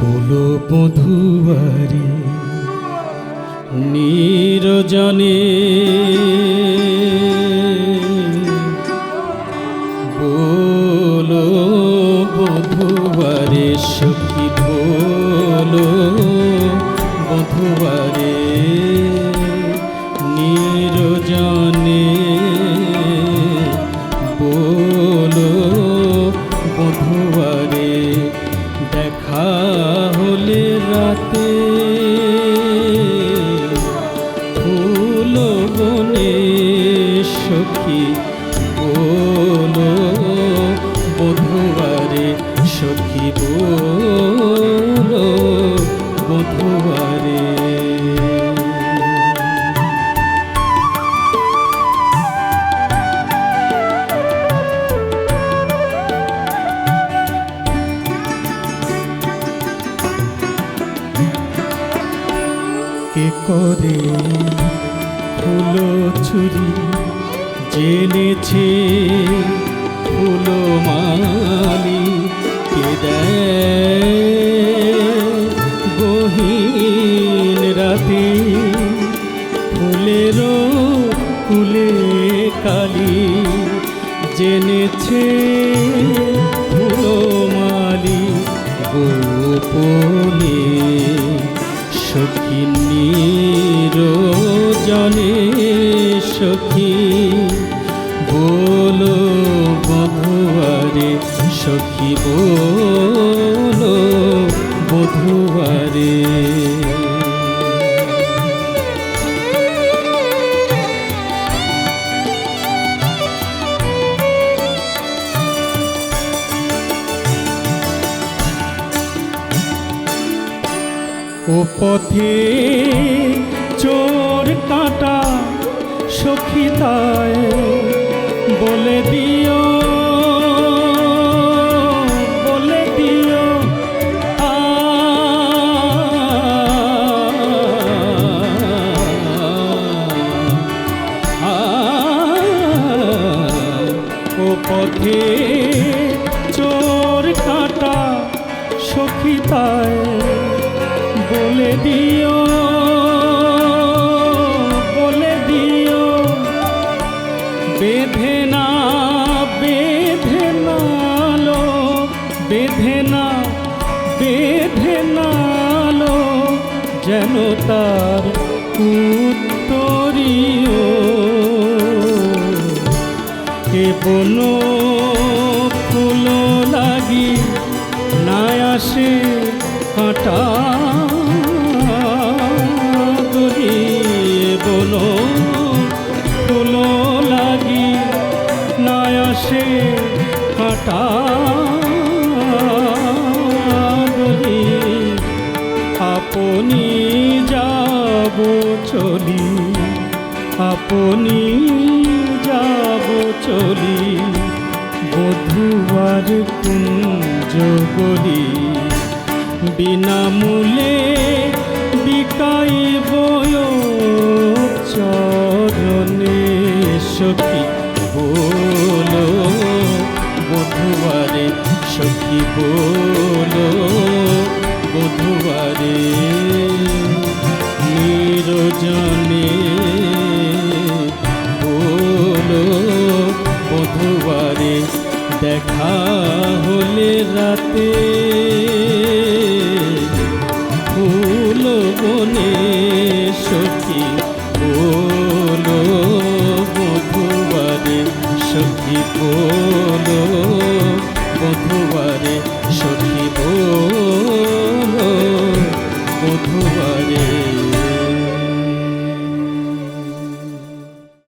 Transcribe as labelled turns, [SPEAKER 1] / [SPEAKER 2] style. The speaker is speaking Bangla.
[SPEAKER 1] বলো বধুয়ারি নিরজনে বলো বধুয়ারে সখী বলো বধুয়ারে নিরজনে বলো বধুয়ারে দেখা হলে রাতে করে ফুলো ছুরি জেনেছে ফুলো মালি কে গহীন রাতে ফুলেরও ফুলে কালি জেনেছে ফুলো মালি গোপনে। সখী বলো বধুয়ারে সখী বলো বধুয়ারে। ও পথে চোর কাটা সখী তাই বলে দিও বলে দিও ও পথে চোর কাটা সখী বেঁধে নালো যেন তার উত্তরীয়। কে বনো ফুল লাগি না আসে কাঁটা কাঁটা যাব চলি, আপনি যাব চলি, বধুয়ার কুঞ্জ গলি বিনামূলে বিকাইব চরণে, সখী বলো, বধুয়ারে সখী বলো, বধুয়ারে দেখা হলে রাতে ফুল বনে সখী বলো বধুবারে সখী বলো বধুবারে সখী বলো